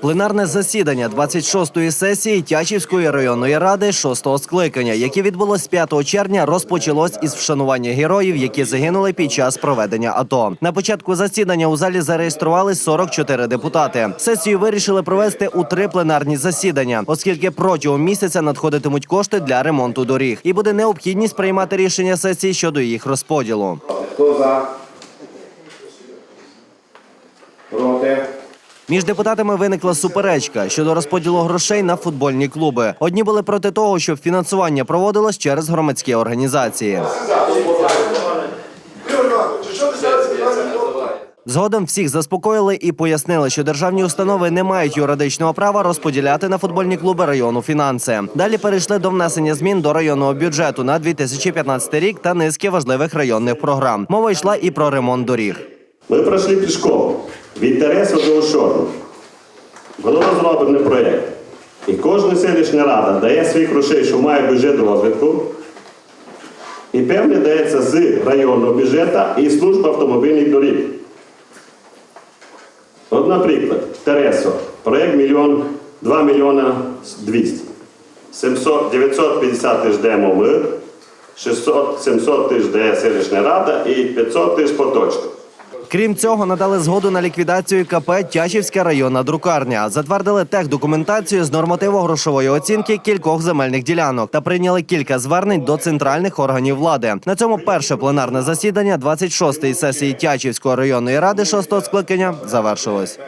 Пленарне засідання 26-ї сесії Тячівської районної ради 6-го скликання, яке відбулось 5 червня, розпочалось із вшанування героїв, які загинули під час проведення АТО. На початку засідання у залі зареєстрували 44 депутати. Сесію вирішили провести у три пленарні засідання, оскільки протягом місяця надходитимуть кошти для ремонту доріг, і буде необхідність приймати рішення сесії щодо їх розподілу. Хто за? Проти? Між депутатами виникла суперечка щодо розподілу грошей на футбольні клуби. Одні були проти того, щоб фінансування проводилось через громадські організації. Згодом всіх заспокоїли і пояснили, що державні установи не мають юридичного права розподіляти на футбольні клуби району фінанси. Далі перейшли до внесення змін до районного бюджету на 2015 рік та низки важливих районних програм. Мова йшла і про ремонт доріг. Ми пройшли пішком від Тереса до Ошору. Було розроблений проєкт. І кожна селищна рада дає свої грошей, що має бюджет розвитку. І певне дається з районного бюджету і служба автомобільних доріг. От, наприклад, Тересо, проєкт мільйон, 2 мільйона 200. 700, 950 тисяч даємо ми, 600, 700 тисяч дає рада і 500 тисяч поточно. Крім цього, надали згоду на ліквідацію КП Тячівська районна друкарня. Затвердили техдокументацію з нормативо-грошової оцінки кількох земельних ділянок та прийняли кілька звернень до центральних органів влади. На цьому перше пленарне засідання 26-ї сесії Тячівської районної ради 6-го скликання завершилось.